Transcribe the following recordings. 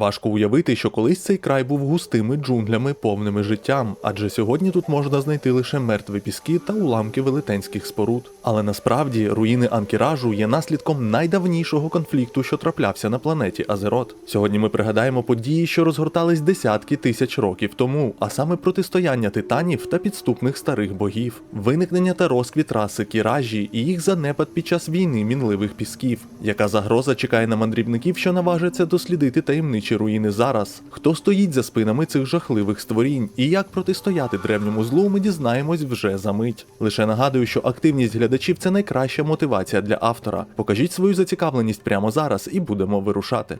Важко уявити, що колись цей край був густими джунглями, повними життям, адже сьогодні тут можна знайти лише мертві піски та уламки велетенських споруд. Але насправді руїни Анкіражу є наслідком найдавнішого конфлікту, що траплявся на планеті Азерот. Сьогодні ми пригадаємо події, що розгортались десятки тисяч років тому, а саме протистояння титанів та підступних старих богів, виникнення та розквіт раси Кіражі і їх занепад під час війни мінливих пісків. Яка загроза чекає на мандрівників, що наважаться дослідити таємничі руїни зараз? Хто стоїть за спинами цих жахливих створінь? І як протистояти древньому злу, ми дізнаємось вже за мить. Лише нагадую, що активність глядачів це найкраща мотивація для автора. Покажіть свою зацікавленість прямо зараз і будемо вирушати.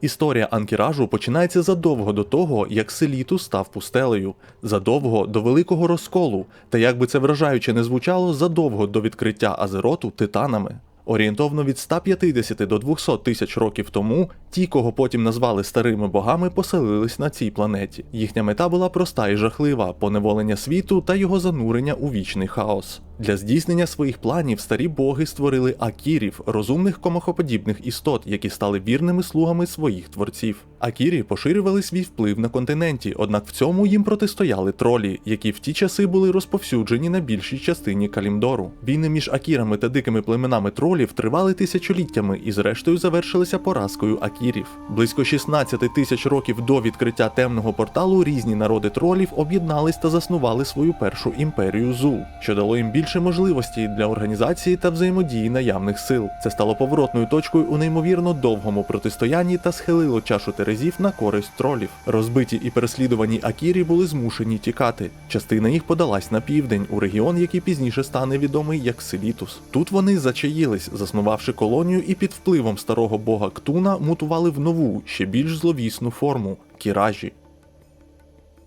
Історія Анкіражу починається задовго до того, як Селіту став пустелею, задовго до великого розколу, та як би це вражаюче не звучало, задовго до відкриття Азероту титанами. Орієнтовно від 150 до 200 тисяч років тому ті, кого потім назвали старими богами, поселились на цій планеті. Їхня мета була проста і жахлива поневолення світу та його занурення у вічний хаос. Для здійснення своїх планів старі боги створили акірів, розумних комахоподібних істот, які стали вірними слугами своїх творців. Акірі поширювали свій вплив на континенті, однак в цьому їм протистояли тролі, які в ті часи були розповсюджені на більшій частині Калімдору. Війни між акірами та дикими племенами тролів тривали тисячоліттями і зрештою завершилися поразкою акірів. Близько 16 тисяч років до відкриття темного порталу різні народи тролів об'єднались та заснували свою першу імперію Зул, що дало їм більше можливостей для організації та взаємодії наявних сил. Це стало поворотною точкою у неймовірно довгому протистоянні та схилило чашу терезів на користь тролів. Розбиті і переслідувані Акірі були змушені тікати. Частина їх подалась на південь, у регіон, який пізніше стане відомий як Селітус. Тут вони зачаїлись, заснувавши колонію і під впливом старого бога Ктуна мутували в нову, ще більш зловісну форму кіражі.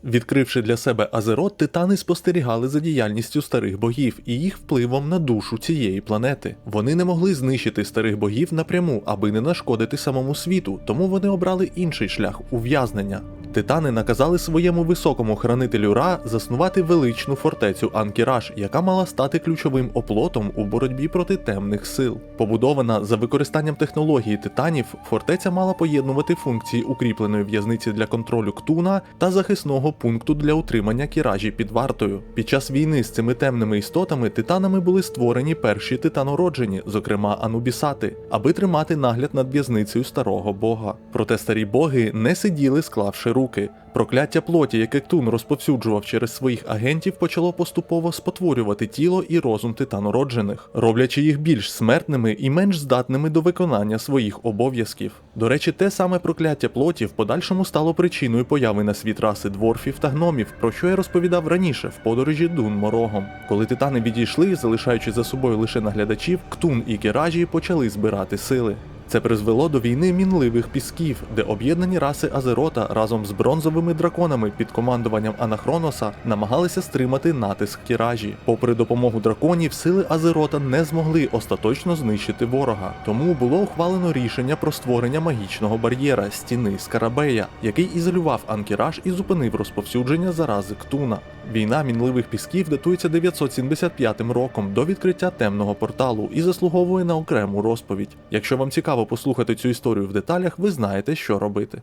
Відкривши для себе Азерот, титани спостерігали за діяльністю старих богів і їх впливом на душу цієї планети. Вони не могли знищити старих богів напряму, аби не нашкодити самому світу, тому вони обрали інший шлях ув'язнення. Титани наказали своєму високому хранителю Ра заснувати величну фортецю Анкіраж, яка мала стати ключовим оплотом у боротьбі проти темних сил. Побудована за використанням технології титанів, фортеця мала поєднувати функції укріпленої в'язниці для контролю ктуна та захисного пункту для утримання кіражі під вартою. Під час війни з цими темними істотами титанами були створені перші титанороджені, зокрема анубісати, аби тримати нагляд над в'язницею старого бога. Проте старі боги не сиділи, склавши руки. Прокляття плоті, яке Ктун розповсюджував через своїх агентів, почало поступово спотворювати тіло і розум титанороджених, роблячи їх більш смертними і менш здатними до виконання своїх обов'язків. До речі, те саме прокляття плоті в подальшому стало причиною появи на світ раси дворфів та гномів, про що я розповідав раніше в подорожі Дун Морогом. Коли титани відійшли, залишаючи за собою лише наглядачів, Ктун і Кіражі почали збирати сили. Це призвело до війни мінливих пісків, де об'єднані раси Азерота разом з бронзовими драконами під командуванням Анахроноса намагалися стримати натиск кіражі. Попри допомогу драконів, сили Азерота не змогли остаточно знищити ворога. Тому було ухвалено рішення про створення магічного бар'єра стіни Скарабея, який ізолював Анкіраж і зупинив розповсюдження зарази Ктуна. Війна мінливих пісків датується 975 роком до відкриття темного порталу і заслуговує на окрему розповідь. Якщо вам цікаво послухати цю історію в деталях, ви знаєте, що робити.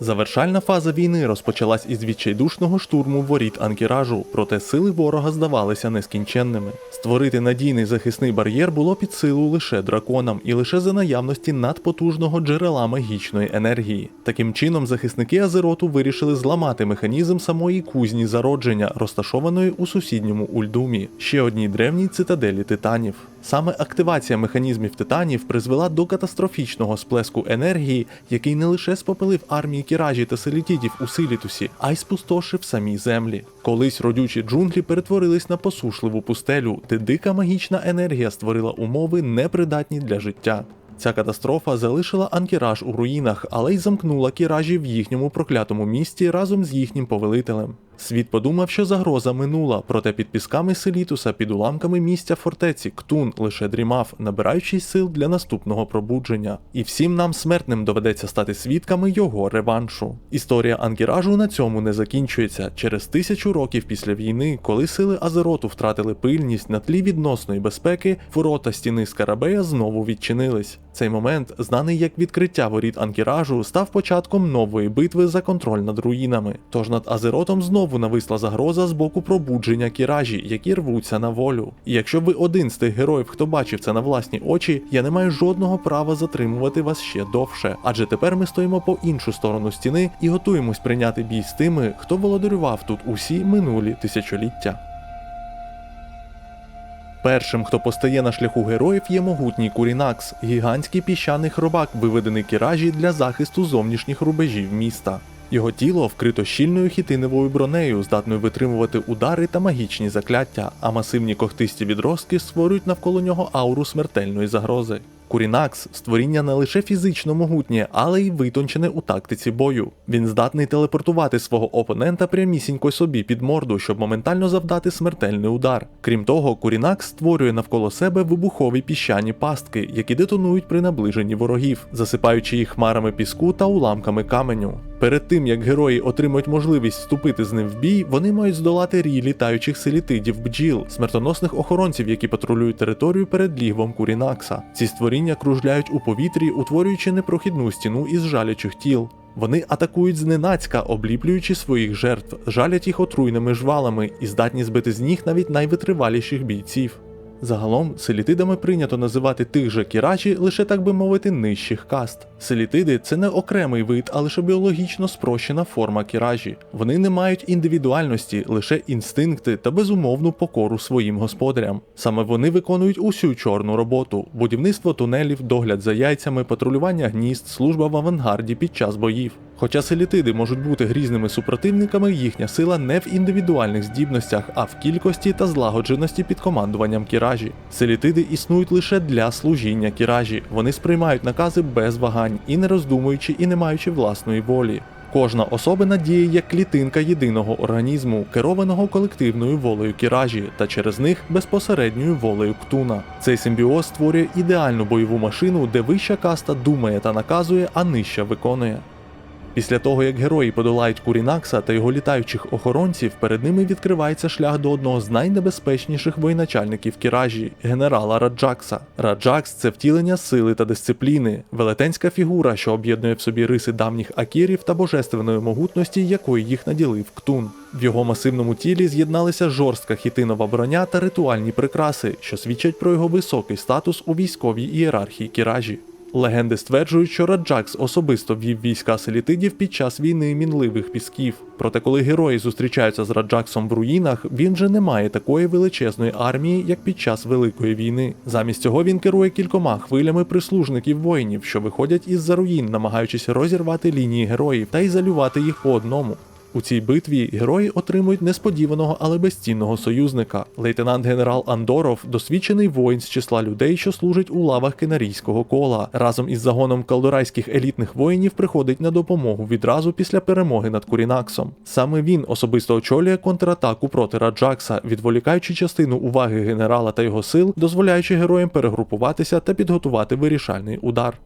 Завершальна фаза війни розпочалась із відчайдушного штурму воріт Анкіражу, проте сили ворога здавалися нескінченними. Створити надійний захисний бар'єр було під силу лише драконам і лише за наявності надпотужного джерела магічної енергії. Таким чином, захисники Азероту вирішили зламати механізм самої кузні зародження, розташованої у сусідньому Ульдумі, ще одній древній цитаделі титанів. Саме активація механізмів титанів призвела до катастрофічного сплеску енергії, який не лише спопилив армії кіражі та селітідів у Силітусі, а й спустошив самі землі. Колись родючі джунглі перетворились на посушливу пустелю, де дика магічна енергія створила умови непридатні для життя. Ця катастрофа залишила анкіраж у руїнах, але й замкнула кіражі в їхньому проклятому місті разом з їхнім повелителем. Світ подумав, що загроза минула, проте під пісками Селітуса, під уламками місця фортеці, Ктун лише дрімав, набираючись сил для наступного пробудження. І всім нам смертним доведеться стати свідками його реваншу. Історія Ангіражу на цьому не закінчується. Через тисячу років після війни, коли сили Азероту втратили пильність на тлі відносної безпеки, ворота стіни Скарабея знову відчинились. Цей момент, знаний як відкриття воріт Анкіражу, став початком нової битви за контроль над руїнами. Тож над Азеротом знову нависла загроза з боку пробудження кіражі, які рвуться на волю. І якщо ви один з тих героїв, хто бачив це на власні очі, я не маю жодного права затримувати вас ще довше. Адже тепер ми стоїмо по іншу сторону стіни і готуємось прийняти бій з тими, хто володарював тут усі минулі тисячоліття. Першим, хто постає на шляху героїв, є могутній Курінакс, гігантський піщаний хробак, виведений кіражі для захисту зовнішніх рубежів міста. Його тіло вкрито щільною хітиновою бронею, здатною витримувати удари та магічні закляття, а масивні когтисті відростки створюють навколо нього ауру смертельної загрози. Курінакс створіння не лише фізично могутнє, але й витончене у тактиці бою. Він здатний телепортувати свого опонента прямісінько собі під морду, щоб моментально завдати смертельний удар. Крім того, Курінакс створює навколо себе вибухові піщані пастки, які детонують при наближенні ворогів, засипаючи їх хмарами піску та уламками каменю. Перед тим як герої отримують можливість вступити з ним в бій, вони мають здолати рій літаючих селітидів бджіл, смертоносних охоронців, які патрулюють територію перед лігвом Курінакса. Ці створіння кружляють у повітрі, утворюючи непрохідну стіну із жалячих тіл. Вони атакують зненацька, обліплюючи своїх жертв, жалять їх отруйними жвалами і здатні збити з ніг навіть найвитриваліших бійців. Загалом селітидами прийнято називати тих же кірачі лише так би мовити нижчих каст. Селітиди це не окремий вид, а лише біологічно спрощена форма кіражі. Вони не мають індивідуальності, лише інстинкти та безумовну покору своїм господарям. Саме вони виконують усю чорну роботу: будівництво тунелів, догляд за яйцями, патрулювання гнізд, служба в авангарді під час боїв. Хоча селітиди можуть бути грізними супротивниками, їхня сила не в індивідуальних здібностях, а в кількості та злагодженості під командуванням кіражі. Селітиди існують лише для служіння кіражі. Вони сприймають накази без вагань і не роздумуючи і не маючи власної волі. Кожна особина діє як клітинка єдиного організму, керованого колективною волею кіражі, та через них безпосередньою волею ктуна. Цей симбіоз створює ідеальну бойову машину, де вища каста думає та наказує, а нижча виконує. Після того, як герої подолають Курінакса та його літаючих охоронців, перед ними відкривається шлях до одного з найнебезпечніших воєначальників Кіражі генерала Раджакса. Раджакс це втілення сили та дисципліни, велетенська фігура, що об'єднує в собі риси давніх акірів та божественної могутності, якою їх наділив Ктун. В його масивному тілі з'єдналися жорстка хітинова броня та ритуальні прикраси, що свідчать про його високий статус у військовій ієрархії Кіражі. Легенди стверджують, що Раджакс особисто ввів війська селітидів під час війни мінливих пісків. Проте, коли герої зустрічаються з Раджаксом в руїнах, він же не має такої величезної армії, як під час Великої війни. Замість цього він керує кількома хвилями прислужників воїнів, що виходять із за руїн, намагаючись розірвати лінії героїв та ізолювати їх по одному. У цій битві герої отримують несподіваного, але безцінного союзника. Лейтенант генерал Андоров досвідчений воїн з числа людей, що служить у лавах кенарійського кола. Разом із загоном калдорайських елітних воїнів приходить на допомогу відразу після перемоги над Курінаксом. Саме він особисто очолює контратаку проти Раджакса, відволікаючи частину уваги генерала та його сил, дозволяючи героям перегрупуватися та підготувати вирішальний удар.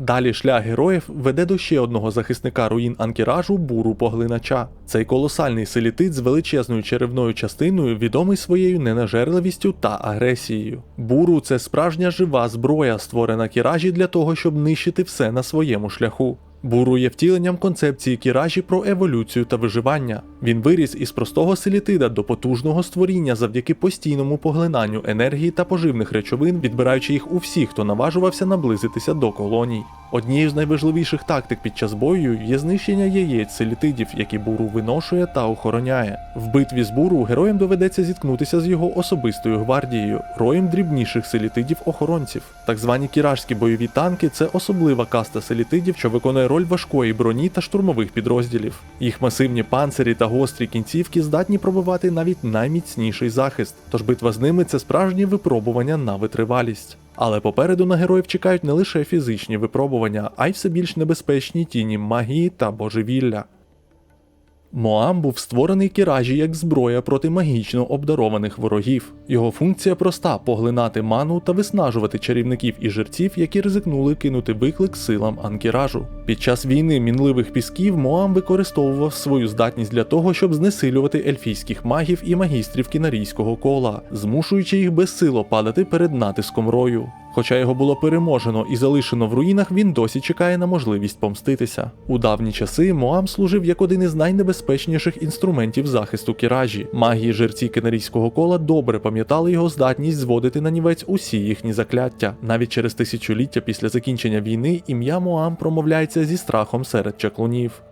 Далі шлях героїв веде до ще одного захисника руїн Анкіражу буру поглинача. Цей колосальний селітит з величезною черевною частиною відомий своєю ненажерливістю та агресією. Буру це справжня жива зброя, створена кіражі для того, щоб нищити все на своєму шляху. Буру є втіленням концепції кіражі про еволюцію та виживання. Він виріс із простого селітида до потужного створіння завдяки постійному поглинанню енергії та поживних речовин, відбираючи їх у всіх, хто наважувався наблизитися до колоній. Однією з найважливіших тактик під час бою є знищення яєць селітидів, які буру виношує та охороняє. В битві з буру героям доведеться зіткнутися з його особистою гвардією, роєм дрібніших селітидів-охоронців. Так звані кіражські бойові танки це особлива каста селітидів, що виконує роль важкої броні та штурмових підрозділів. Їх масивні панцирі та гострі кінцівки здатні пробивати навіть найміцніший захист, тож битва з ними це справжнє випробування на витривалість. Але попереду на героїв чекають не лише фізичні випробування, а й все більш небезпечні тіні магії та божевілля. Моам був створений Кіражі як зброя проти магічно обдарованих ворогів. Його функція проста поглинати ману та виснажувати чарівників і жерців, які ризикнули кинути виклик силам Анкіражу. Під час війни мінливих пісків Моам використовував свою здатність для того, щоб знесилювати ельфійських магів і магістрів кінарійського кола, змушуючи їх безсило падати перед натиском рою. Хоча його було переможено і залишено в руїнах, він досі чекає на можливість помститися. У давні часи Моам служив як один із найнебезпечніших інструментів захисту кіражі. Магії жерці кенарійського кола добре пам'ятали його здатність зводити на нівець усі їхні закляття. Навіть через тисячоліття після закінчення війни ім'я Моам промовляється зі страхом серед чаклунів.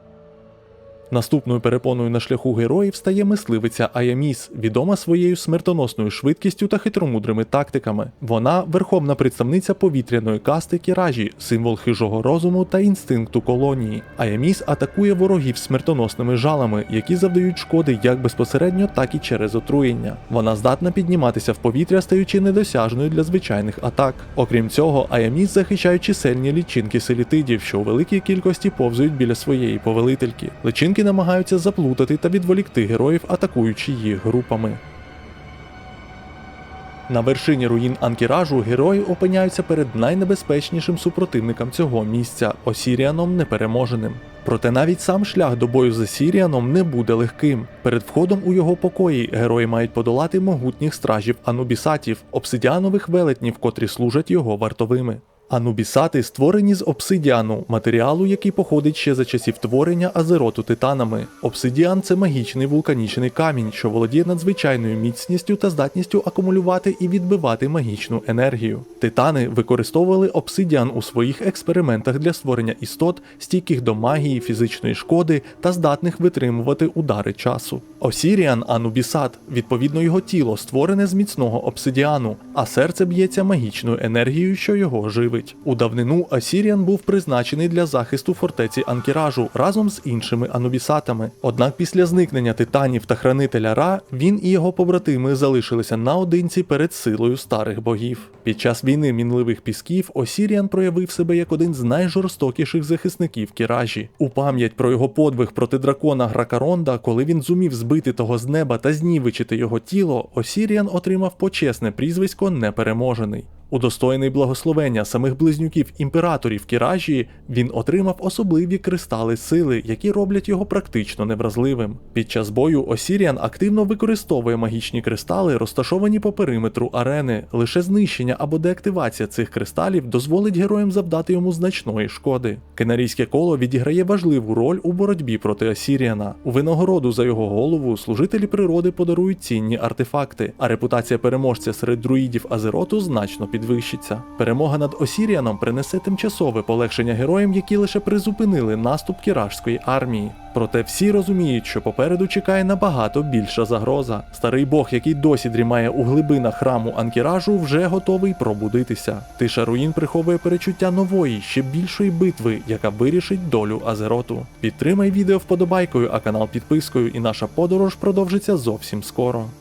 Наступною перепоною на шляху героїв стає мисливиця Аяміс, відома своєю смертоносною швидкістю та хитромудрими тактиками. Вона верховна представниця повітряної касти Кіражі, символ хижого розуму та інстинкту колонії. Аяміс атакує ворогів смертоносними жалами, які завдають шкоди як безпосередньо, так і через отруєння. Вона здатна підніматися в повітря, стаючи недосяжною для звичайних атак. Окрім цього, Аяміс захищає чисельні лічинки селітидів, що у великій кількості повзують біля своєї повелительки. Личинки намагаються заплутати та відволікти героїв, атакуючи їх групами. На вершині руїн Анкіражу герої опиняються перед найнебезпечнішим супротивником цього місця Осіріаном Непереможеним. Проте навіть сам шлях до бою з Осіріаном не буде легким. Перед входом у його покої герої мають подолати могутніх стражів анубісатів, обсидіанових велетнів, котрі служать його вартовими. Анубісати створені з обсидіану, матеріалу, який походить ще за часів творення азероту титанами. Обсидіан це магічний вулканічний камінь, що володіє надзвичайною міцністю та здатністю акумулювати і відбивати магічну енергію. Титани використовували обсидіан у своїх експериментах для створення істот, стійких до магії, фізичної шкоди та здатних витримувати удари часу. Осіріан Анубісат, відповідно його тіло створене з міцного обсидіану, а серце б'ється магічною енергією, що його живить. У давнину Асіріан був призначений для захисту фортеці Анкіражу разом з іншими анубісатами. Однак після зникнення титанів та хранителя Ра він і його побратими залишилися наодинці перед силою старих богів. Під час війни мінливих пісків Осіріан проявив себе як один з найжорстокіших захисників Кіражі. У пам'ять про його подвиг проти дракона Гракаронда, коли він зумів збити того з неба та знівечити його тіло, Осіріан отримав почесне прізвисько Непереможений. Удостоєний благословення самих близнюків імператорів Кіражі, він отримав особливі кристали сили, які роблять його практично невразливим. Під час бою Осіріан активно використовує магічні кристали, розташовані по периметру арени. Лише знищення або деактивація цих кристалів дозволить героям завдати йому значної шкоди. Кенарійське коло відіграє важливу роль у боротьбі проти Осіріана. У винагороду за його голову служителі природи подарують цінні артефакти, а репутація переможця серед друїдів Азероту значно підвищиться. Перемога над Осіріаном принесе тимчасове полегшення героям, які лише призупинили наступ кіражської армії. Проте всі розуміють, що попереду чекає набагато більша загроза. Старий бог, який досі дрімає у глибинах храму Анкіражу, вже готовий пробудитися. Тиша руїн приховує перечуття нової, ще більшої битви, яка вирішить долю Азероту. Підтримай відео вподобайкою, а канал підпискою, і наша подорож продовжиться зовсім скоро.